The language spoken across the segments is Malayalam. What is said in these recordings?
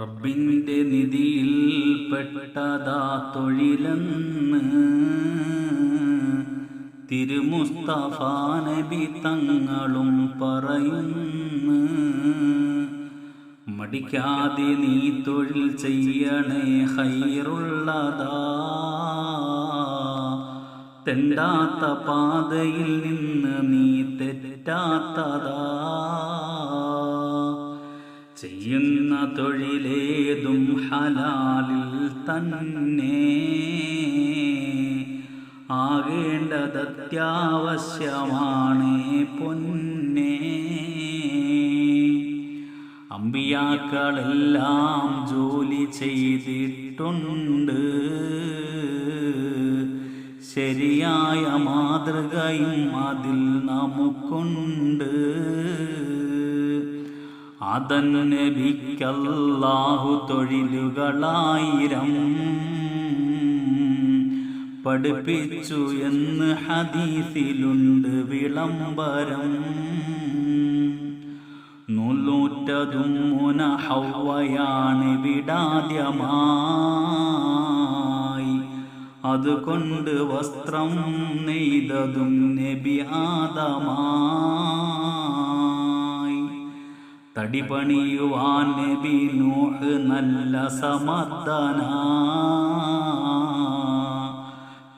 റബ്ബിന്റെ നിധിയിൽപ്പെട്ടതാ തൊഴിലെന്ന്. തിരുമുസ്തഫ നബി തങ്ങളും പറയും മടിക്കാതെ നീ തൊഴിൽ ചെയ്യണേ ഹൈറുള്ളതാ. തെണ്ടാത്ത പാതയിൽ നിന്ന് നീ തെറ്റാത്തതാ. ചെയ്യുന്ന തൊഴിലേതും ഹലാലിൽ തന്നെ. ആകേണ്ടത് അത്യാവശ്യമാണ് പൊന്നെ. അമ്പിയാക്കളെല്ലാം ജോലി ചെയ്തിട്ടുണ്ട്. ശരിയായ മാതൃകയും അതിൽ നമുക്കുണ്ട്. അതൻ നബിക്കല്ലാഹു തൊഴിലുകളായിരം പഠിപ്പിച്ചു എന്ന് ഹദീസിലുണ്ട് വിളംബരം. നൂലൂറ്റതും മുന ഹൗവയാണ് വിടാദ്യമായി. അതുകൊണ്ട് വസ്ത്രം നെയ്തതും നബി ആദമായി തടിപണിയുവാൻ നബി നൂഹ് നല്ല സമർത്ഥന.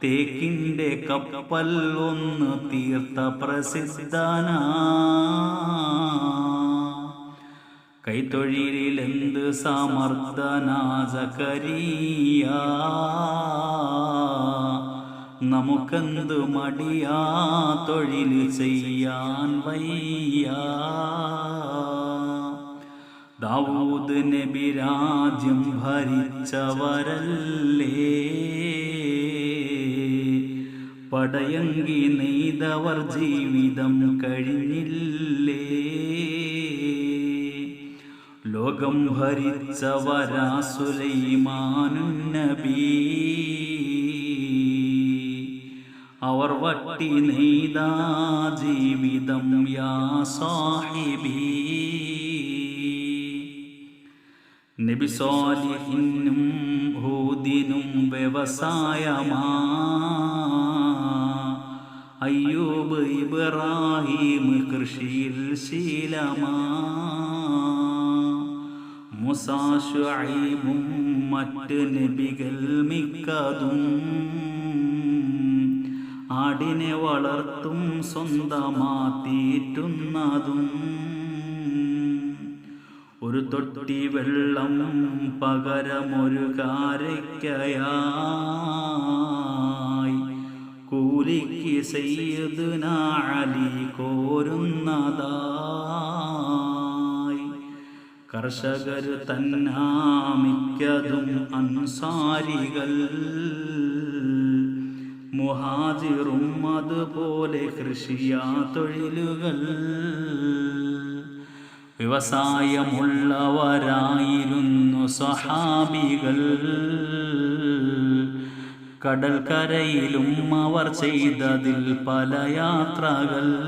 തേക്കിന്റെ കപ്പൽ ഒന്ന് തീർത്ത പ്രസിദ്ധന. കൈത്തൊഴിലെന്ത് സമർത്ഥനാസകരിയ നമുക്കെന്ത് മടിയാ തൊഴിൽ ചെയ്യാൻ വയ്യ. ദാവൂദ് നബി രാജ്യം ഭരിച്ചവരല്ലേ? പടയങ്കി നെയ്തവർ ജീവിതം കഴിഞ്ഞില്ലേ? ലോകം ഭരിച്ചവരാ സുലൈമാനു നബി. അവർ വട്ടി നെയ്താ ജീവിതം യാ സാഹിബി. നബി സ്വാലിഹിനും ഹൂദിനും വ്യവസായമാ. അയ്യൂബ് ഇബ്രാഹിം കൃഷിയിൽ ശീലമാ. മുസാഷുഐബും മറ്റ് നബികൾ മിക്കതും ആടിനെ വളർത്തും സ്വന്തമാത്തിയിട്ടുന്നതും ഒരു തൊട്ടി വെള്ളം പകരമൊരു കാരയ്ക്കയായി. കൂലിക്ക് സയ്യദ്ന അലി കോരുന്നതായി. കർഷകർ തന്നാമിക്കതും അൻസാരികൾ. മുഹാജിറും അതുപോലെ കൃഷിയാ തൊഴിലുകൾ. വ്യവസായമുള്ളവരായിരുന്നു സഹാബികൾ. കടൽക്കരയിലും അവർ ചെയ്തതിൽ പല യാത്രകൾ.